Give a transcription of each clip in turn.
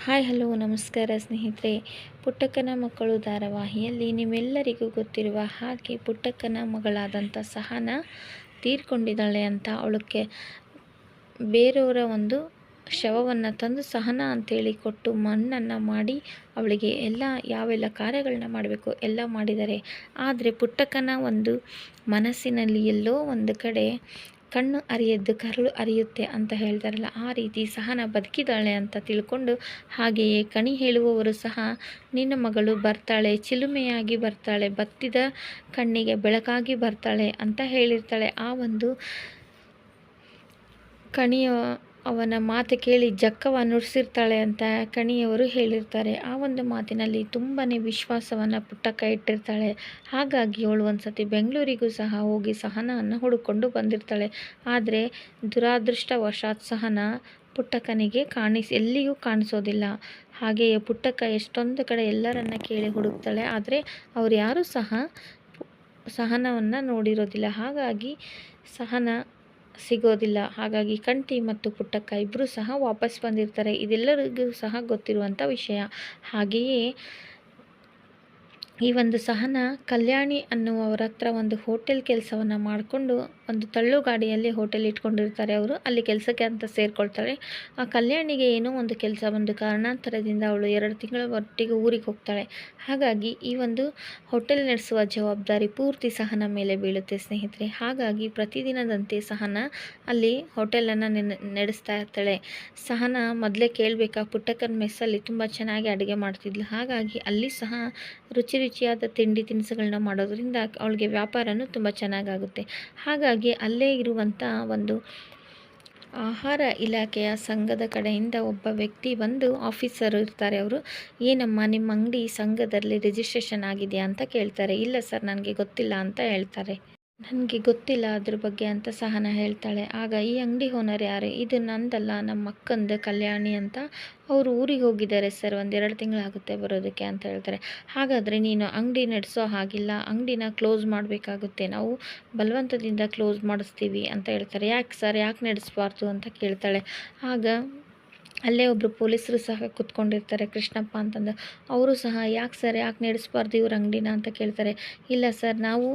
Hi, hello, ನಮಸ್ಕಾರ ಸ್ನೇಹಿತರೆ. ಪುಟ್ಟಕ್ಕನ ಮಕ್ಕಳು ಧಾರಾವಾಹಿಯಲ್ಲಿ ನಿಮ್ಮೆಲ್ಲರಿಗೂ ಗೊತ್ತಿರುವ ಹಾಗೆ ಪುಟ್ಟಕ್ಕನ ಮಗಳಾದಂಥ ಸಹನ ತೀರ್ಕೊಂಡಿದ್ದಾಳೆ ಅಂತ ಅವಳಕ್ಕೆ ಬೇರೆಯವರ ಒಂದು ಶವವನ್ನು ತಂದು ಸಹನ ಅಂತೇಳಿ ಕೊಟ್ಟು ಮಣ್ಣನ್ನು ಮಾಡಿ ಅವಳಿಗೆ ಎಲ್ಲ ಯಾವೆಲ್ಲ ಕಾರ್ಯಗಳನ್ನ ಮಾಡಬೇಕು ಎಲ್ಲ ಮಾಡಿದ್ದಾರೆ. ಆದರೆ ಪುಟ್ಟಕ್ಕನ ಒಂದು ಮನಸ್ಸಿನಲ್ಲಿ ಎಲ್ಲೋ ಒಂದು ಕಡೆ ಕಣ್ಣು ಅರಿಯದ್ದು ಕರುಳು ಅರಿಯುತ್ತೆ ಅಂತ ಹೇಳ್ತಾರಲ್ಲ, ಆ ರೀತಿ ಸಹನ ಬದುಕಿದಾಳೆ ಅಂತ ತಿಳ್ಕೊಂಡು ಹಾಗೆಯೇ ಕಣಿ ಹೇಳುವವರು ಸಹ, ನಿನ್ನ ಮಗಳು ಬರ್ತಾಳೆ, ಚಿಲುಮೆಯಾಗಿ ಬರ್ತಾಳೆ, ಬತ್ತಿದ ಕಣ್ಣಿಗೆ ಬೆಳಕಾಗಿ ಬರ್ತಾಳೆ ಅಂತ ಹೇಳಿರ್ತಾಳೆ. ಆ ಒಂದು ಕಣಿಯ ಅವನ ಮಾತು ಕೇಳಿ ಜಕ್ಕವ ನುಡಿಸಿರ್ತಾಳೆ ಅಂತ ಕಣಿಯವರು ಹೇಳಿರ್ತಾರೆ. ಆ ಒಂದು ಮಾತಿನಲ್ಲಿ ತುಂಬಾ ವಿಶ್ವಾಸವನ್ನು ಪುಟ್ಟಕ್ಕ ಇಟ್ಟಿರ್ತಾಳೆ ಹಾಗಾಗಿ ಅವಳು ಒಂದು ಸತಿ ಬೆಂಗಳೂರಿಗೂ ಸಹ ಹೋಗಿ ಸಹನವನ್ನು ಹುಡುಕೊಂಡು ಬಂದಿರ್ತಾಳೆ. ಆದರೆ ದುರಾದೃಷ್ಟವಶಾತ್ ಸಹನ ಪುಟ್ಟಕ್ಕನಿಗೆ ಕಾಣಿಸ್, ಎಲ್ಲಿಯೂ ಕಾಣಿಸೋದಿಲ್ಲ. ಹಾಗೆಯೇ ಪುಟ್ಟಕ್ಕ ಎಷ್ಟೊಂದು ಕಡೆ ಎಲ್ಲರನ್ನ ಕೇಳಿ ಹುಡುಕ್ತಾಳೆ. ಆದರೆ ಅವ್ರು ಯಾರೂ ಸಹ ಸಹನವನ್ನು ನೋಡಿರೋದಿಲ್ಲ. ಹಾಗಾಗಿ ಸಹನ ಸಿಗೋದಿಲ್ಲ. ಹಾಗಾಗಿ ಕಂಠಿ ಮತ್ತು ಪುಟ್ಟಕ್ಕ ಇಬ್ಬರೂ ಸಹ ವಾಪಸ್ ಬಂದಿರ್ತಾರೆ. ಇದೆಲ್ಲರಿಗೂ ಸಹ ಗೊತ್ತಿರುವಂಥ ವಿಷಯ. ಹಾಗೆಯೇ ಈ ಒಂದು ಸಹನ ಕಲ್ಯಾಣಿ ಅನ್ನುವವರ ಹತ್ರ ಒಂದು ಹೋಟೆಲ್ ಕೆಲಸವನ್ನು ಮಾಡಿಕೊಂಡು ಒಂದು ತಳ್ಳು ಗಾಡಿಯಲ್ಲಿ ಹೋಟೆಲ್ ಇಟ್ಕೊಂಡಿರ್ತಾರೆ ಅವರು. ಅಲ್ಲಿ ಕೆಲಸಕ್ಕೆ ಅಂತ ಸೇರಿಕೊಳ್ತಾಳೆ ಆ ಕಲ್ಯಾಣಿಗೆ ಏನೋ ಒಂದು ಕೆಲಸ ಒಂದು ಕಾರಣಾಂತರದಿಂದ ಅವಳು ಎರಡು ತಿಂಗಳ ಒಟ್ಟಿಗೆ ಊರಿಗೆ ಹೋಗ್ತಾಳೆ. ಹಾಗಾಗಿ ಈ ಒಂದು ಹೋಟೆಲ್ ನಡೆಸುವ ಜವಾಬ್ದಾರಿ ಪೂರ್ತಿ ಸಹನ ಮೇಲೆ ಬೀಳುತ್ತೆ ಸ್ನೇಹಿತರೆ. ಹಾಗಾಗಿ ಪ್ರತಿದಿನದಂತೆ ಸಹನ ಅಲ್ಲಿ ಹೋಟೆಲನ್ನು ನೆನೆ ನಡೆಸ್ತಾ ಇರ್ತಾಳೆ. ಸಹನ ಮೊದಲೇ ಕೇಳಬೇಕಾ ಪುಟ್ಟಕ್ಕನ ಮೆಸ್ಸಲ್ಲಿ ತುಂಬ ಚೆನ್ನಾಗಿ ಅಡುಗೆ ಮಾಡ್ತಿದ್ಲು. ಹಾಗಾಗಿ ಅಲ್ಲಿ ಸಹ ರುಚಿ ರುಚಿಯಾದ ತಿಂಡಿ ತಿನಿಸುಗಳನ್ನ ಮಾಡೋದ್ರಿಂದ ಅವಳಿಗೆ ವ್ಯಾಪಾರನೂ ತುಂಬ ಚೆನ್ನಾಗಾಗುತ್ತೆ. ಹಾಗಾಗಿ ಅಲ್ಲೇ ಇರುವಂಥ ಒಂದು ಆಹಾರ ಇಲಾಖೆಯ ಸಂಘದ ಕಡೆಯಿಂದ ಒಬ್ಬ ವ್ಯಕ್ತಿ ಬಂದು ಆಫೀಸರ್ ಇರ್ತಾರೆ ಅವರು. ಏನಮ್ಮ, ನಿಮ್ಮ ಅಂಗಡಿ ಸಂಘದಲ್ಲಿ ರಿಜಿಸ್ಟ್ರೇಷನ್ ಆಗಿದೆಯಾ ಅಂತ ಕೇಳ್ತಾರೆ. ಇಲ್ಲ ಸರ್, ನನಗೆ ಗೊತ್ತಿಲ್ಲ ಅಂತ ಹೇಳ್ತಾರೆ. ನನಗೆ ಗೊತ್ತಿಲ್ಲ ಅದ್ರ ಬಗ್ಗೆ ಅಂತ ಸಹನ ಹೇಳ್ತಾಳೆ. ಆಗ ಈ ಅಂಗಡಿ ಓನರ್ ಯಾರು? ಇದು ನಂದಲ್ಲ, ನಮ್ಮ ಅಕ್ಕಂದು ಕಲ್ಯಾಣಿ ಅಂತ ಅವರು ಊರಿಗೆ ಹೋಗಿದ್ದಾರೆ ಸರ್. ಒಂದೆರಡು ತಿಂಗಳಾಗುತ್ತೆ ಬರೋದಕ್ಕೆ ಅಂತ ಹೇಳ್ತಾರೆ. ಹಾಗಾದರೆ ನೀನು ಅಂಗಡಿ ನಡೆಸೋ ಹಾಗಿಲ್ಲ. ಅಂಗಡಿನ ಕ್ಲೋಸ್ ಮಾಡಬೇಕಾಗುತ್ತೆ. ನಾವು ಬಲವಂತದಿಂದ ಕ್ಲೋಸ್ ಮಾಡಿಸ್ತೀವಿ ಅಂತ ಹೇಳ್ತಾರೆ. ಯಾಕೆ ಸರ್? ಯಾಕೆ ನಡೆಸಬಾರ್ದು ಅಂತ ಕೇಳ್ತಾಳೆ. ಆಗ ಅಲ್ಲೇ ಒಬ್ಬರು ಪೊಲೀಸರು ಸಹ ಕೂತ್ಕೊಂಡಿರ್ತಾರೆ, ಕೃಷ್ಣಪ್ಪ ಅಂತಂದು. ಅವರು ಸಹ, ಯಾಕೆ ಸರ್, ಯಾಕೆ ನಡೆಸ್ಬಾರ್ದು ಇವ್ರ ಅಂಗಡಿನ? ಅಂತ ಕೇಳ್ತಾರೆ. ಇಲ್ಲ ಸರ್, ನಾವು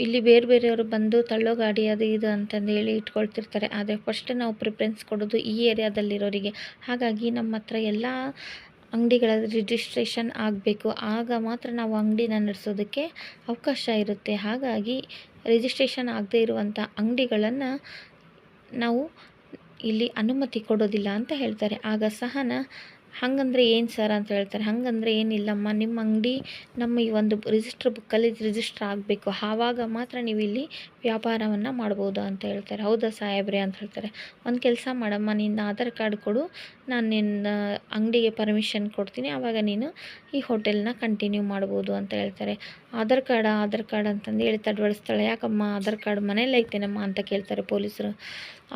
ಇಲ್ಲಿ ಬೇರೆ ಬೇರೆಯವರು ಬಂದು ತಳ್ಳೋ ಗಾಡಿ ಅದು ಇದು ಅಂತಂದು ಹೇಳಿ ಇಟ್ಕೊಳ್ತಿರ್ತಾರೆ. ಆದರೆ ಫಸ್ಟ್ ನಾವು ಪ್ರಿಫರೆನ್ಸ್ ಕೊಡೋದು ಈ ಏರಿಯಾದಲ್ಲಿರೋರಿಗೆ. ಹಾಗಾಗಿ ನಮ್ಮ ಹತ್ರ ಎಲ್ಲ ಅಂಗಡಿಗಳ ರಿಜಿಸ್ಟ್ರೇಷನ್ ಆಗಬೇಕು. ಆಗ ಮಾತ್ರ ನಾವು ಅಂಗಡಿನ ನಡೆಸೋದಕ್ಕೆ ಅವಕಾಶ ಇರುತ್ತೆ. ಹಾಗಾಗಿ ರಿಜಿಸ್ಟ್ರೇಷನ್ ಆಗದೇ ಇರುವಂಥ ಅಂಗಡಿಗಳನ್ನು ನಾವು ಇಲ್ಲಿ ಅನುಮತಿ ಕೊಡೋದಿಲ್ಲ ಅಂತ ಹೇಳ್ತಾರೆ. ಆಗ ಸಹನ ಹಾಗಂದ್ರೆ ಏನು ಸರ್ ಅಂತ ಹೇಳ್ತಾರೆ? ಹಾಗಂದ್ರೆ ಏನಿಲ್ಲಮ್ಮ, ನಿಮ್ಮ ಅಂಗಡಿ ನಮ್ಮ ಈ ಒಂದು ರಿಜಿಸ್ಟ್ರ್ ಬುಕ್ಕಲ್ಲಿ ರಿಜಿಸ್ಟ್ರ್ ಆಗಬೇಕು. ಆವಾಗ ಮಾತ್ರ ನೀವು ಇಲ್ಲಿ ವ್ಯಾಪಾರವನ್ನು ಮಾಡ್ಬೋದು ಅಂತ ಹೇಳ್ತಾರೆ. ಹೌದಾ ಸಾಹೇಬ್ರಿ ಅಂತ ಹೇಳ್ತಾರೆ. ಒಂದು ಕೆಲಸ ಮಾಡಮ್ಮ, ನಿನ್ನ ಆಧಾರ್ ಕಾರ್ಡ್ ಕೊಡು. ನಾನು ನಿನ್ನ ಅಂಗಡಿಗೆ ಪರ್ಮಿಷನ್ ಕೊಡ್ತೀನಿ. ಆವಾಗ ನೀನು ಈ ಹೋಟೆಲ್ನ ಕಂಟಿನ್ಯೂ ಮಾಡ್ಬೋದು ಅಂತ ಹೇಳ್ತಾರೆ. ಆಧಾರ್ ಕಾರ್ಡ, ಆಧಾರ್ ಕಾರ್ಡ್ ಅಂತಂದು ಹೇಳಿ ತಡವಡಿಸ್ತಾಳೆ ಯಾಕಮ್ಮ ಆಧಾರ್ ಕಾರ್ಡ್ ಮನೇಲಿ ಐತೇನಮ್ಮ ಅಂತ ಕೇಳ್ತಾರೆ ಪೊಲೀಸರು.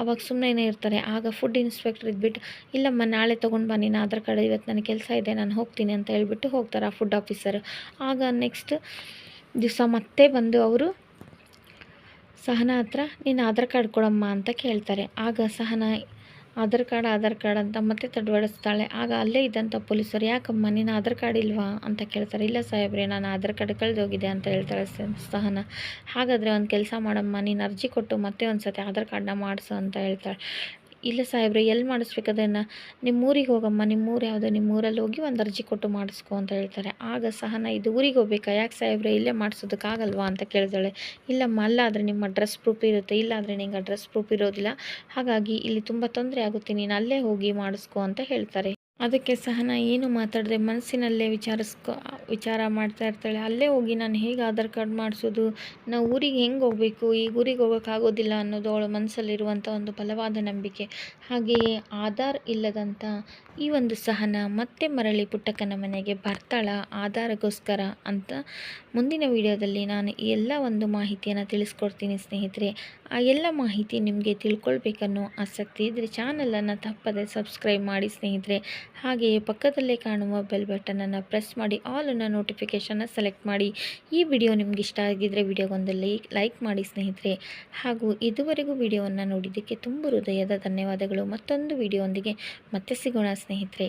ಆವಾಗ ಸುಮ್ಮನೆ ಇರ್ತಾರೆ. ಆಗ ಫುಡ್ ಇನ್ಸ್ಪೆಕ್ಟರ್ ಇದ್ಬಿಟ್ಟು, ಇಲ್ಲಮ್ಮ, ನಾಳೆ ತೊಗೊಂಡು ಬಾ, ನೀನು ಆಧಾರ್ ಇವತ್ತು ನನಗೆ ಕೆಲಸ ಇದೆ, ನಾನು ಹೋಗ್ತೀನಿ ಅಂತ ಹೇಳ್ಬಿಟ್ಟು ಹೋಗ್ತಾರೆ ಆ ಫುಡ್ ಆಫೀಸರ್ ಆಗ ನೆಕ್ಸ್ಟ್ ದಿವಸ ಮತ್ತೆ ಬಂದು ಅವರು, ಸಹನ ಹತ್ರ ನೀನು ಆಧಾರ್ ಕಾರ್ಡ್ ಕೊಡಮ್ಮ ಅಂತ ಕೇಳ್ತಾರೆ. ಆಗ ಸಹನ, ಆಧಾರ್ ಕಾರ್ಡ್ ಆಧಾರ್ ಕಾರ್ಡ್ ಅಂತ ಮತ್ತೆ ತಡವಡಿಸ್ತಾಳೆ. ಆಗ ಅಲ್ಲೇ ಇದ್ದಂಥ ಪೊಲೀಸರು, ಯಾಕಮ್ಮ, ನೀನು ಆಧಾರ್ ಕಾರ್ಡ್ ಇಲ್ವಾ? ಅಂತ ಕೇಳ್ತಾರೆ. ಇಲ್ಲ ಸಾಹೇಬ್ರೆ, ನಾನು ಆಧಾರ್ ಕಾರ್ಡ್ ಕಳೆದೋಗಿದೆ ಅಂತ ಹೇಳ್ತಾಳೆ ಸಹನ. ಹಾಗಾದರೆ ಒಂದು ಕೆಲಸ ಮಾಡಮ್ಮ, ನೀನು ಅರ್ಜಿ ಕೊಟ್ಟು ಮತ್ತೆ ಒಂದು ಸತಿ ಆಧಾರ್ ಕಾರ್ಡನ್ನ ಮಾಡಿಸು ಅಂತ ಹೇಳ್ತಾಳೆ. ಇಲ್ಲ ಸಾಹೇಬ್ರೆ, ಎಲ್ಲಿ ಮಾಡಿಸ್ಬೇಕು ಅದನ್ನು? ನಿಮ್ಮ ಊರಿಗೆ ಹೋಗಮ್ಮ ನಿಮ್ಮ ಊರು ಯಾವುದೋ ನಿಮ್ಮ ಊರಲ್ಲಿ ಹೋಗಿ ಒಂದು ಅರ್ಜಿ ಕೊಟ್ಟು ಮಾಡಿಸ್ಕೊ ಅಂತ ಹೇಳ್ತಾರೆ. ಆಗ ಸಹನ, ಇದು ಊರಿಗೆ ಹೋಗ್ಬೇಕಾ? ಯಾಕೆ ಸಾಹೇಬ್ರೆ, ಇಲ್ಲೇ ಮಾಡಿಸೋದಕ್ಕಾಗಲ್ವಾ ಅಂತ ಕೇಳಿದಾಳೆ. ಇಲ್ಲಮ್ಮ ಅಲ್ಲಾದರೆ ನಿಮ್ಮ ಅಡ್ರೆಸ್ ಪ್ರೂಫ್ ಇರುತ್ತೆ. ಇಲ್ಲಾದರೆ ನಿಂಗೆ ಅಡ್ರೆಸ್ ಪ್ರೂಫ್ ಇರೋದಿಲ್ಲ. ಹಾಗಾಗಿ ಇಲ್ಲಿ ತುಂಬ ತೊಂದರೆ ಆಗುತ್ತೆ. ನೀನು ಅಲ್ಲೇ ಹೋಗಿ ಮಾಡಿಸ್ಕೊ ಅಂತ ಹೇಳ್ತಾರೆ. ಅದಕ್ಕೆ ಸಹನ ಏನು ಮಾತಾಡದೆ ಮನಸ್ಸಿನಲ್ಲೇ ವಿಚಾರಿಸ್ಕೊ, ವಿಚಾರ ಮಾಡ್ತಾ ಇರ್ತಾಳೆ. ಅಲ್ಲೇ ಹೋಗಿ ನಾನು ಹೇಗೆ ಆಧಾರ್ ಕಾರ್ಡ್ ಮಾಡಿಸೋದು? ನಾವು ಊರಿಗೆ ಹೆಂಗೆ ಹೋಗಬೇಕು? ಈಗ ಊರಿಗೆ ಹೋಗೋಕ್ಕಾಗೋದಿಲ್ಲ ಅನ್ನೋದು ಅವಳ ಮನಸ್ಸಲ್ಲಿರುವಂಥ ಒಂದು ಬಲವಾದ ನಂಬಿಕೆ. ಹಾಗೆಯೇ ಆಧಾರ್ ಇಲ್ಲದಂಥ ಈ ಒಂದು ಸಹನ ಮತ್ತೆ ಮರಳಿ ಪುಟ್ಟಕ್ಕನ ಮನೆಗೆ ಬರ್ತಾಳ? ಆಧಾರಗೋಸ್ಕರ ಅಂತ ಮುಂದಿನ ವಿಡಿಯೋದಲ್ಲಿ ನಾನು ಎಲ್ಲ ಒಂದು ಮಾಹಿತಿಯನ್ನು ತಿಳಿಸ್ಕೊಡ್ತೀನಿ ಸ್ನೇಹಿತರೆ. ಆ ಎಲ್ಲ ಮಾಹಿತಿ ನಿಮಗೆ ತಿಳ್ಕೊಳ್ಬೇಕನ್ನೋ ಆಸಕ್ತಿ ಇದ್ದರೆ ಚಾನಲನ್ನು ತಪ್ಪದೆ ಸಬ್ಸ್ಕ್ರೈಬ್ ಮಾಡಿ ಸ್ನೇಹಿತರೆ. ಹಾಗೆಯೇ ಪಕ್ಕದಲ್ಲೇ ಕಾಣುವ ಬೆಲ್ ಬಟನನ್ನು ಪ್ರೆಸ್ ಮಾಡಿ ಆಲನ್ನು ನೋಟಿಫಿಕೇಷನ್ನ ಸೆಲೆಕ್ಟ್ ಮಾಡಿ. ಈ ವಿಡಿಯೋ ನಿಮ್ಗೆ ಇಷ್ಟ ಆಗಿದ್ದರೆ ವಿಡಿಯೋಗೊಂದು ಲೈಕ್ ಮಾಡಿ ಸ್ನೇಹಿತರೆ. ಹಾಗೂ ಇದುವರೆಗೂ ವಿಡಿಯೋವನ್ನು ನೋಡಿದ್ದಕ್ಕೆ ತುಂಬ ಹೃದಯದ ಧನ್ಯವಾದಗಳು. ಮತ್ತೊಂದು ವಿಡಿಯೋ ಮತ್ತೆ ಸಿಗೋಣ ಸ್ನೇಹಿತರೆ.